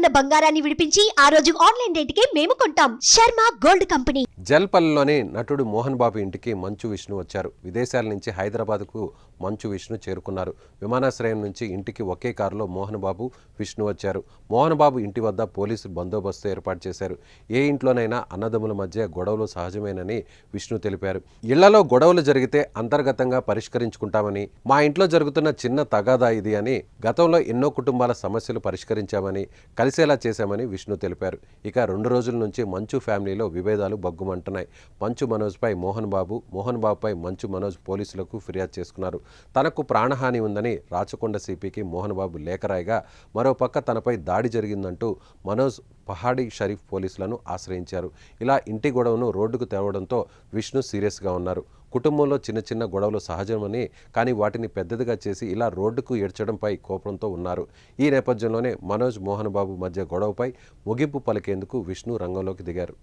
ఉన్న బంగారాన్ని విడిపించి ఆ రోజు ఆన్లైన్ రేటుకే మేము కొంటాం. Sharma gold company. జల్పల్లిలోని నటుడు మోహన్ బాబు ఇంటికి మంచు విష్ణు వచ్చారు. విదేశాల నుంచి హైదరాబాద్కు మంచు విష్ణు చేరుకున్నారు. విమానాశ్రయం నుంచి ఇంటికి ఒకే కారులో మోహన్ బాబు విష్ణు వచ్చారు. మోహన్ బాబు ఇంటి వద్ద పోలీసు బందోబస్తు ఏర్పాటు చేశారు. ఏ ఇంట్లోనైనా అన్నదమ్ముల మధ్య గొడవలు సహజమేనని విష్ణు తెలిపారు. ఇళ్ళలో గొడవలు జరిగితే అంతర్గతంగా పరిష్కరించుకుంటామని మా ఇంట్లో జరుగుతున్న చిన్న తగాదా ఇది అని గతంలో ఎన్నో కుటుంబాల సమస్యలు పరిష్కరించామని కలిసేలా చేశామని విష్ణు తెలిపారు. ఇక రెండు రోజుల నుంచి మంచు ఫ్యామిలీలో విభేదాలు బగ్గుమంటున్నాయి మంచు మనోజ్పై మోహన్ బాబు మోహన్ బాబుపై మంచు మనోజ్ పోలీసులకు ఫిర్యాదు చేసుకున్నారు. తనకు ప్రాణహాని ఉందని రాచకొండ సిపికి మోహన్ బాబు లేఖ రాయగా మరోపక్క తనపై దాడి జరిగిందంటూ మనోజ్ పహాడీ షరీఫ్ పోలీసులను ఆశ్రయించారు. ఇలా ఇంటి గొడవను రోడ్డుకు తేవడంతో విష్ణు సీరియస్గా ఉన్నారు. కుటుంబంలో చిన్న చిన్న గొడవలు సహజమని కానీ వాటిని పెద్దదిగా చేసి ఇలా రోడ్డుకు ఏడ్చడంపై కోపంతో ఉన్నారు. ఈ నేపథ్యంలోనే మనోజ్ మోహన్ బాబు మధ్య గొడవపై ముగింపు పలికేందుకు విష్ణు రంగంలోకి దిగారు.